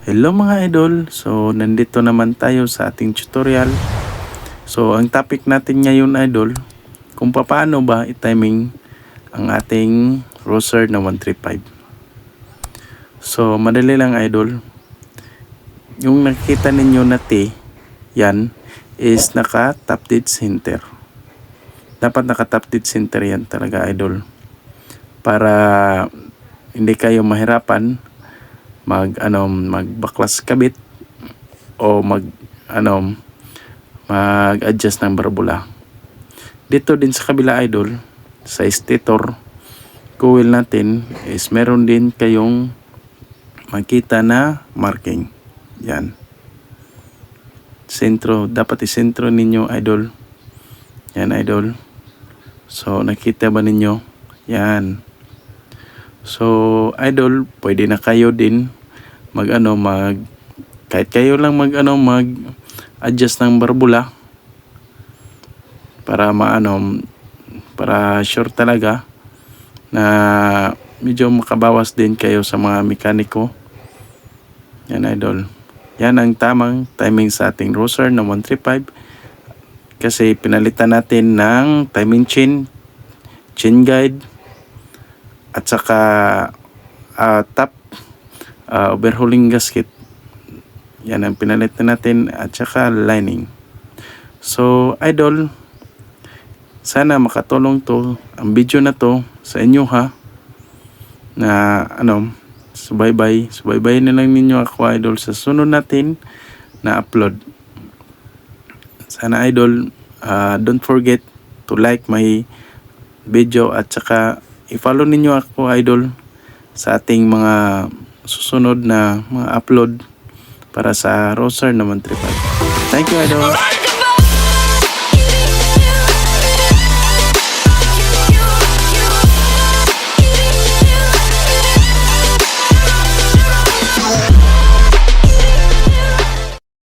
Hello mga idol, so nandito naman tayo sa ating tutorial. So ang topic natin ngayon idol, kung paano ba i-timing ang ating Roser na 135. So madali lang idol, yung nakita ninyo na T, yan is naka top dead center. Dapat naka top dead center yan talaga idol. Para hindi kayo mahirapan mag ano magbaklas kabit o mag ano mag-adjust ng barbula. Dito din sa kabila idol sa stator coil natin is meron din kayong makita na marking. Yan. Sentro, dapat isentro ninyo idol. Yan idol. So nakita ba ninyo? Yan. So, idol, pwede na kayo din mag ano mag kahit kayo lang mag ano mag adjust ng barbula para maano para sure talaga na medyo makabawas din kayo sa mga mekaniko. Yan idol. Yan ang tamang timing sa ating roser na 135 kasi pinalitan natin ng timing chain, chain guide, at saka ah, top ah, overhauling gasket. Yan ang pinalit na natin. At saka lining. So idol sana makatulong to ang video na to sa inyo ha? Na ano subaybay. Subaybay na lang ninyo ako idol sa sunod natin na upload. Sana idol ah, don't forget to like my video at saka i-follow ninyo ako idol sa ating mga susunod na mga upload para sa Roser naman 35. Thank you idol.